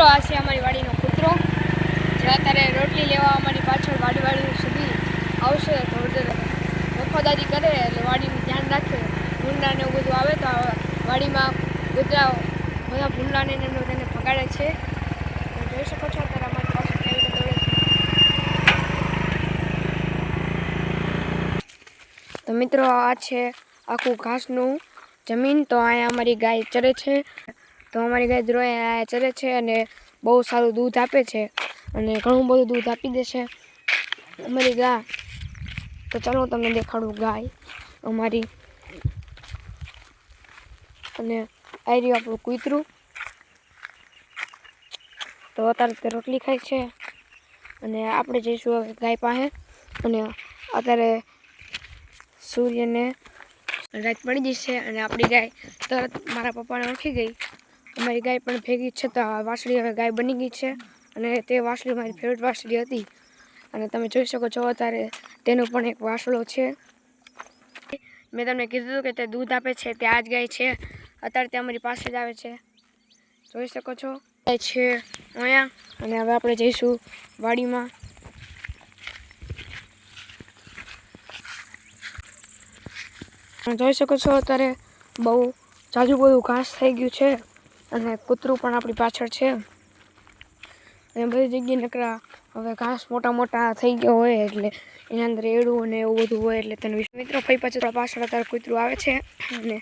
મિત્રો આ છે અમારી વાડીનો કૂતરો. જે અત્યારે રોટલી લેવા અમારી પાછળ વાડી વાડી સુધી આવશે તો વફાદારી કરે એટલે વાડીનું ધ્યાન રાખે. ભૂંડાને એવું બધું આવે તો વાડીમાં કૂતરા બધા ભૂંડાને એમને તેને ભગાડે છે. જોઈ શકો છો અત્યારે અમારી પાસે રીતે દોડે તો મિત્રો આ છે આખું ઘાસનું જમીન. તો અહીંયા અમારી ગાય ચરે છે. તો અમારી ગાય દ્રોય ચરે છે અને બહુ સારું દૂધ આપે છે અને ઘણું બધું દૂધ આપી દે છે. અમારી ગાય તો ચાલો તમને દેખાડું ગાય અમારી. અને આ રહ્યું આપણું કૂતરું. તો અત્યારે તે રોટલી ખાય છે. અને આપણે જઈશું હવે ગાય પાસે. અને અત્યારે સૂર્યને રાત પડી જશે અને આપણી ગાય તરત મારા પપ્પાને ઓળખી ગઈ. અમારી ગાય પણ ભેગી છે તો વાસળી હવે ગાય બની ગઈ છે અને તે વાસળી મારી ફેવરેટ વાસળી હતી. અને તમે જોઈ શકો છો અત્યારે તેનો પણ એક વાસળો છે. મેં તમને કીધું હતું કે તે દૂધ આપે છે, તે આ જ ગાય છે. અત્યારે તે અમારી પાસે જ આવે છે. જોઈ શકો છો. ગાય છે અહીંયા. અને હવે આપણે જઈશું વાડીમાં. જોઈ શકો છો અત્યારે બહુ જાજુ બધું ઘાસ થઈ ગયું છે. અને કૂતરું પણ આપણી પાછળ છે. અને બધી જગ્યાએ નકરા હવે ઘાસ મોટા મોટા થઈ ગયો હોય એટલે એના અંદર એડું અને એવું બધું હોય એટલે તને મિત્રો ફઈ પાછળ પાછળ અત્યારે કૂતરું આવે છે. અને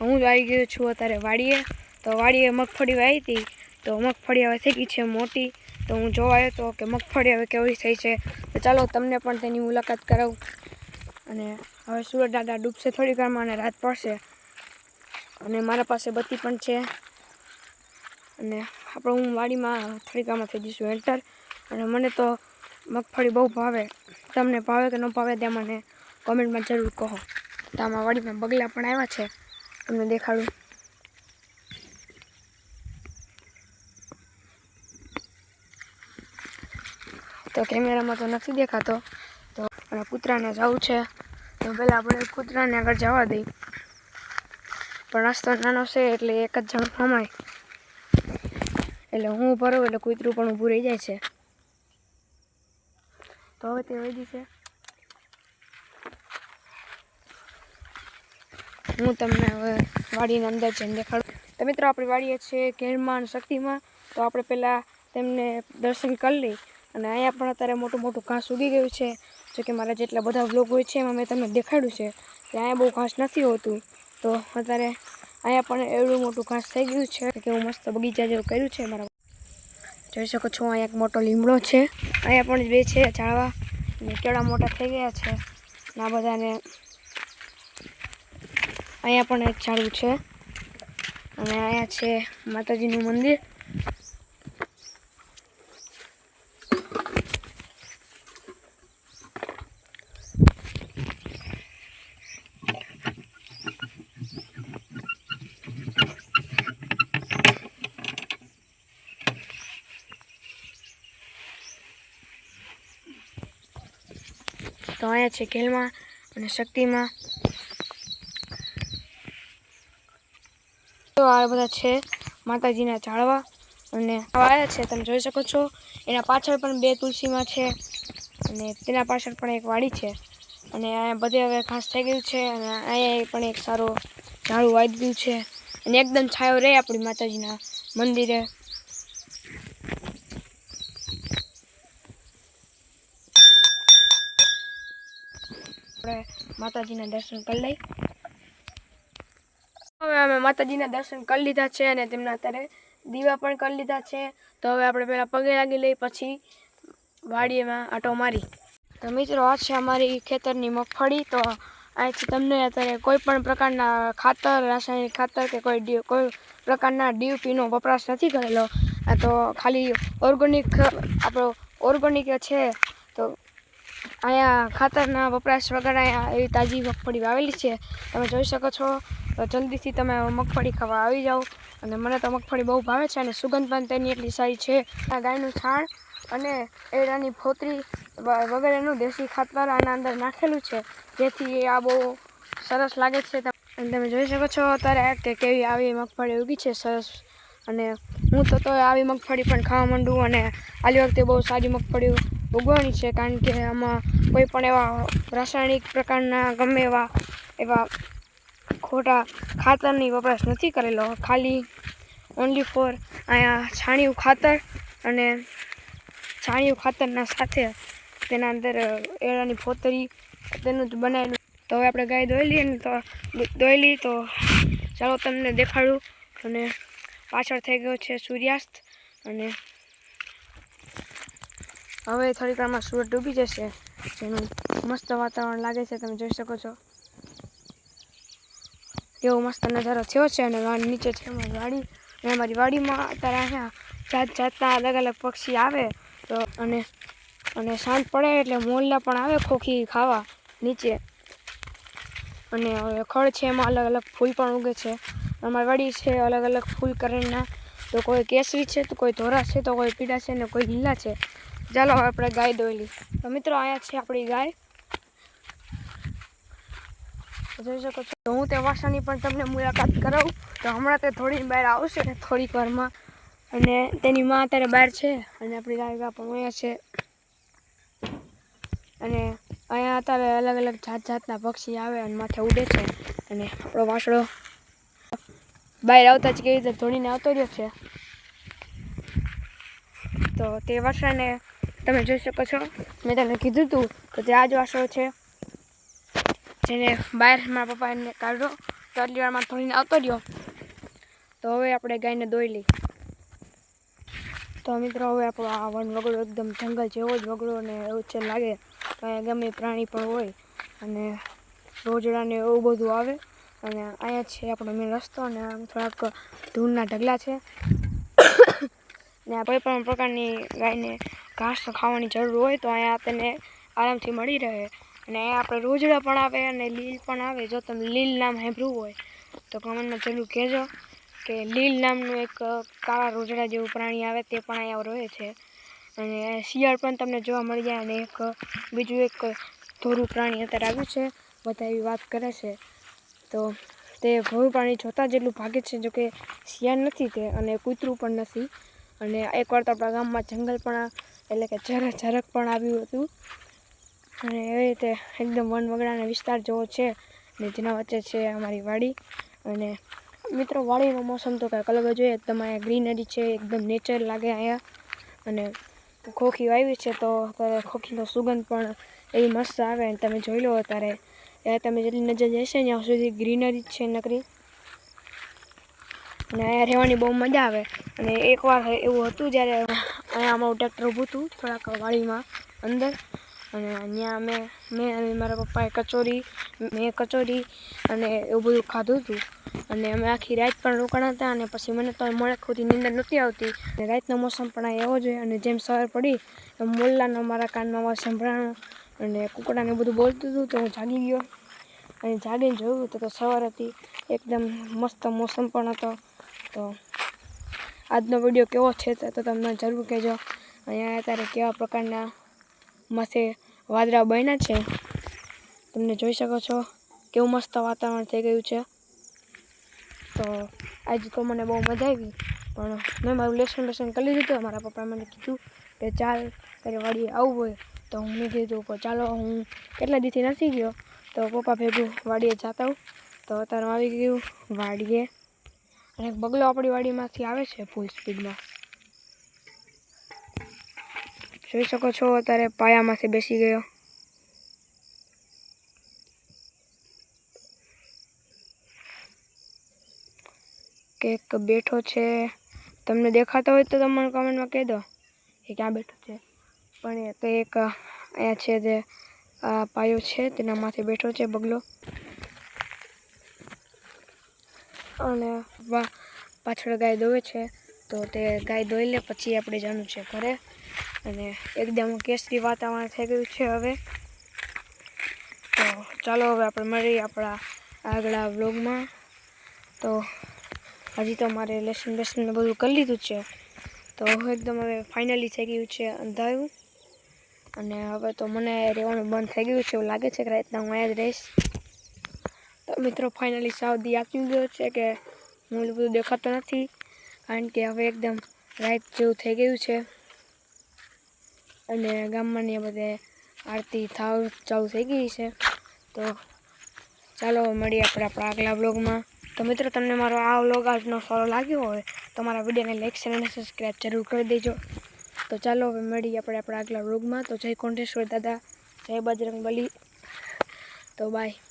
હું જ આવી ગયો છું અત્યારે વાડીએ. તો વાડીએ મગફળી વાવી હતી. તો મગફળી હવે થઈ ગઈ છે મોટી. તો હું જોવા આવ્યો હતો કે મગફળી હવે કેવી થઈ છે. તો ચાલો તમને પણ તેની મુલાકાત કરાવું. અને હવે સુરત દાદા ડૂબશે થોડી વારમાં અને રાત પડશે. અને મારા પાસે બત્તી પણ છે. અને આપણે હું વાડીમાં થળીકામાં થઈ જઈશું એન્ટર અને મને તો મગફળી બહુ ભાવે. તમને ભાવે કે ન ભાવે તે મને કોમેન્ટમાં જરૂર કહો. તો આમાં વાડીમાં બગલા પણ આવ્યા છે. તમને દેખાડું. તો કેમેરામાં તો નથી દેખાતો. તો આપણે કૂતરાને જવું છે. તો પહેલાં આપણે કૂતરાને આગળ જવા દઈ. પણ રસ્તો નાનો છે એટલે એક જ જણ ખમાય એટલે હું ઊભો એટલે કૂતરું પણ ઊભું રહી જાય છે. તો હવે તે વહી છે હું તમને હવે વાડીની અંદર જઈને દેખાડું. તો મિત્રો, આપણી વાડીએ છે ઘેરમાં શક્તિમાં. તો આપણે પહેલાં તેમને દર્શન કરી લઈ. અને અહીંયા પણ અત્યારે મોટું મોટું ઘાસ ઉગી ગયું છે. જો કે મારા જેટલા બધા વ્લોગ હોય છે, એમાં મેં તમને દેખાડ્યું છે. કે અહીંયા બહુ ઘાસ નથી હોતું. તો અત્યારે અહીંયા પણ એવડું મોટું ઘાસ થઈ ગયું છે. કેવું મસ્ત બગીચા જેવું કર્યું છે મારા જોઈ શકો છો, અહીંયા એક મોટો લીમડો છે. અહીંયા પણ બે છે, ઝાડવા. અને કેળા મોટા થઈ ગયા છે. ના બધાને અહીંયા પણ એક ઝાડવું છે. અને અહીંયા છે માતાજીનું મંદિર. તો અહીંયા છે ખેલમાં અને શક્તિમાં. તો આ બધા છે માતાજીના ઝાડવા અને આવ્યા છે, તમે જોઈ શકો છો. એના પાછળ પણ બે તુલસીમાં છે અને તેના પાછળ પણ એક વાડી છે. અને અહીંયા બધે હવે ઘાસ થઈ ગયું છે અને અહીંયા પણ એક સારો ઝાડું વાઈ દીધું છે. અને એકદમ છાયો રહે આપણી માતાજીના મંદિરે. માતાજીના દર્શન કરી લઈ. હવે અમે માતાજીના દર્શન કરી લીધા છે અને તેમના અત્યારે દીવા પણ કરી લીધા છે. તો હવે આપણે પહેલાં પગે લાગી લઈ, પછી વાડીમાં આટો મારી. તો મિત્રો, આ છે અમારી ખેતરની મગફળી. તો અહીંથી તમને અત્યારે કોઈ પણ પ્રકારના ખાતર, રાસાયણિક ખાતર કે કોઈ કોઈ પ્રકારના ડીયુપીનો વપરાશ નથી કરેલો. તો ખાલી ઓર્ગોનિક, આપણો ઓર્ગોનિક છે. તો અહીંયા ખાતરના વપરાશ વગર અહીંયા એવી તાજી મગફળી વાવેલી છે. તમે જોઈ શકો છો. તો જલ્દીથી તમે મગફળી ખાવા આવી જાઓ. અને મને તો મગફળી બહુ ભાવે છે અને સુગંધ પણ તેની એટલી સારી છે. આ ગાયનું છાણ અને એડાની ફોતરી વગેરેનું દેશી ખાતર આના અંદર નાખેલું છે. જેથી આ બહુ સરસ લાગે છે. અને તમે જોઈ શકો છો અત્યારે કે કેવી આવી મગફળી ઉગી છે સરસ. અને હું તો તો આવી મગફળી પણ ખાવા માંડું અને આલી વખતે બહુ સારી મગફળી ઉગવાની છે કારણ કે આમાં કોઈ પણ એવા રાસાયણિક પ્રકારના ગમે એવા એવા ખોટા ખાતરની વપરાશ નથી કરેલો. ખાલી ઓનલી ફોર અહીંયા છાણિયું ખાતર અને છાણિયું ખાતરના સાથે તેના અંદર એળાની ફોતરી તેનું જ બનાવેલું. તો હવે આપણે ગાય દોઈ લઈએ તો દોઈ લઈએ તો ચાલો તમને દેખાડું. અને પાછળ થઈ ગયો છે સૂર્યાસ્ત અને હવે થોડીક વારમાં સૂરજ ડૂબી જશે. જેનું મસ્ત વાતાવરણ લાગે છે, તમે જોઈ શકો છો. એવો મસ્ત નજારો થયો છે અને વાડી નીચે છે અમારી વાડી. અને અમારી વાડીમાં અત્યારે અહીંયા જાત જાતના અલગ અલગ પક્ષી આવે. તો અને અને સાંજ પડે એટલે મોરલા પણ આવે ખોખી ખાવા નીચે. અને હવે ખડ છે એમાં અલગ અલગ ફૂલ પણ ઉગે છે. અમારી વાડી છે અલગ અલગ ફૂલ કરીને તો કોઈ કેસરી છે, તો કોઈ ધોરા છે, તો કોઈ પીળા છે, ને કોઈ લીલા છે. ચાલો, હવે આપણે ગાય દોયેલી તો મિત્રો, અહીંયા છે આપણી ગાય. જોઈ શકો છો, તો હું તે વાસાની પણ તમને મુલાકાત કરાવું. તો હમણાં તે થોડી બહાર આવશે ને થોડીક વારમાં. અને તેની માં અત્યારે બહાર છે. અને આપણી ગાય પણ અહીંયા છે. અને અહીંયા અત્યારે અલગ અલગ જાત જાતના પક્ષી આવે અને માથે ઉડે છે. અને આપણો વાસળો બહાર આવતા જ કેવી રીતે ધોળીને આવતો રહ્યો છે. તો તે વાસળાને તમે જોઈ શકો છો. મેં તમને કીધું હતું કે તે આ જ વાસળો છે. જેને બહાર મારા પપ્પા એને કાઢ્યો તો આટલી વારમાં તો હવે આપણે ગાયને દોઈ લઈ તો મિત્રો, હવે આપણો આ વન વગડો એકદમ જંગલ જેવો જ વગડો ને એવું છે લાગે. તો અહીંયા ગમે પ્રાણી પણ હોય. અને રોજડાને એવું બધું આવે. અને અહીંયા છે આપણો મેન રસ્તો અને આમ થોડાક ધૂળના ઢગલા છે. ને કોઈ પણ પ્રકારની ગાયને ઘાસ ખાવાની જરૂર હોય તો અહીંયા તેને આરામથી મળી રહે. અને અહીંયા આપણે રોજડા પણ આવે અને લીલ પણ આવે. જો તમે લીલ નામ સાંભળ્યું હોય તો કમેન્ટમાં જરૂર કહેજો કે લીલ નામનું એક કાળા રોજડા જેવું પ્રાણી આવે તે પણ અહીંયા રહે છે. અને શિયાળ પણ તમને જોવા મળી જાય અને એક બીજું એક ધોરું પ્રાણી અત્યારે આવ્યું છે, બધા એવી વાત કરે છે. તો તે ધોરું પ્રાણી જોતાં જેટલું ભાગે છે જો કે શિયાળ નથી તે અને કૂતરું પણ નથી. અને એકવાર તો આપણા ગામમાં જંગલ પણ એટલે કે જરાક ઝરક પણ આવ્યું હતું. અને એવી રીતે એકદમ વનવગડાના વિસ્તાર જેવો છે ને જેના વચ્ચે છે અમારી વાડી. અને મિત્રો, વાડીનો મોસમ તો કાંઈક અલગ જ હોય. એકદમ ગ્રીનરી છે, એકદમ નેચર લાગે અહીંયા. અને ખોખી વાવી છે તો અત્યારે ખોખીનો સુગંધ પણ એવી મસ્ત આવે અને તમે જોઈ લો અત્યારે. એ તમે જેટલી નજર જશે ત્યાં સુધી ગ્રીનરી છે નકરી. અને અહીંયા રહેવાની બહુ મજા આવે. અને એકવાર એવું હતું જ્યારે અહીંયા અમારું ટ્રેક્ટર ઊભું હતું, થોડાક વાડીમાં, અંદર. અને ત્યાં અમે, મેં અને મારા પપ્પાએ કચોરી, મેં કચોરી અને એવું બધું ખાધું હતું. અને અમે આખી રાત પણ રોકાણા હતા અને પછી મને તો મળે ખોટી નીંદર નહોતી આવતી. અને રાતનો મોસમ પણ આ એવો જ હોય અને જેમ સવાર પડી એમ મોલ્લાનો મારા કાનમાં અવાજ સંભળાણો અને કુકડાને બધું બોલતું હતું તો હું જાગી ગયો. અને જાગીને જોયું તો સવાર હતી. એકદમ મસ્ત મોસમ પણ હતો. તો આજનો વીડિયો કેવો છે તો તમને જરૂર કહેજો. અહીંયા અત્યારે કેવા પ્રકારના માથે વાદળા બન્યા છે. તમને જોઈ શકો છો કેવું મસ્ત વાતાવરણ થઈ ગયું છે. તો આજે તો મને બહુ મજા આવી, પણ મેં મારું લેસન લેસન કરી લીધું, મારા પપ્પા મને કીધું કે ચાલ તારે વાડીએ આવવું હોય તો હું મેં કીધું કે ચાલો હું કેટલા દીથી નથી ગયો, તો પપ્પા ભેગું વાડીએ જતા હું તો અત્યારે આવી ગયું વાડીએ. અને એક બગલો આપણી વાડીમાંથી આવે છે ફૂલ સ્પીડમાં જોઈ શકો છો, અત્યારે પાયામાંથી બેસી ગયો. કે એક બેઠો છે. તમને દેખાતો હોય તો તમે કમેન્ટમાં કહી દો. કે ક્યાં બેઠો છે? પણ એ તો એક અહીંયા છે જે પાયો છે તેના માથે બેઠો છે બગલો. અને પાછળ ગાય દોવે છે, તો તે ગાય દોઈ લે, પછી આપણે જવાનું છે ઘરે. અને એકદમ કેસરી વાતાવરણ થઈ ગયું છે હવે. તો ચાલો હવે આપણે મળીએ આપણા આગલા વ્લોગમાં. તો હજી તો મારે લેસન બેસન બધું કરી લીધું છે. તો એકદમ હવે ફાઇનલી થઈ ગયું છે અંધાયું અને હવે તો મને રહેવાનું બંધ થઈ ગયું છે એવું લાગે છે કે રાતના હું અહીંયા જ રહીશ. મિત્રો ફાઇનલી સાવધી આપી ગયો છે કે હું બધું દેખાતો નથી, કારણ કે હવે એકદમ રાઈટ જેવું થઈ ગયું છે. અને ગામમાંની બધે આરતી થાવ ચાલુ થઈ ગઈ છે. તો ચાલો, મળીએ આપણે આપણા આગલા બ્લોગમાં તો મિત્રો, તમને મારો આ વ્લોગ આજનો સારો લાગ્યો હોય, તો મારા વિડીયોને લાઈક શેર અને સબસ્ક્રાઈબ જરૂર કરી દેજો. તો ચાલો, હવે મળીએ આપણે આપણા આગલા વ્લોગમાં તો જય કોંઠેશ્વર દાદા, જય બજરંગ બલી તો બાય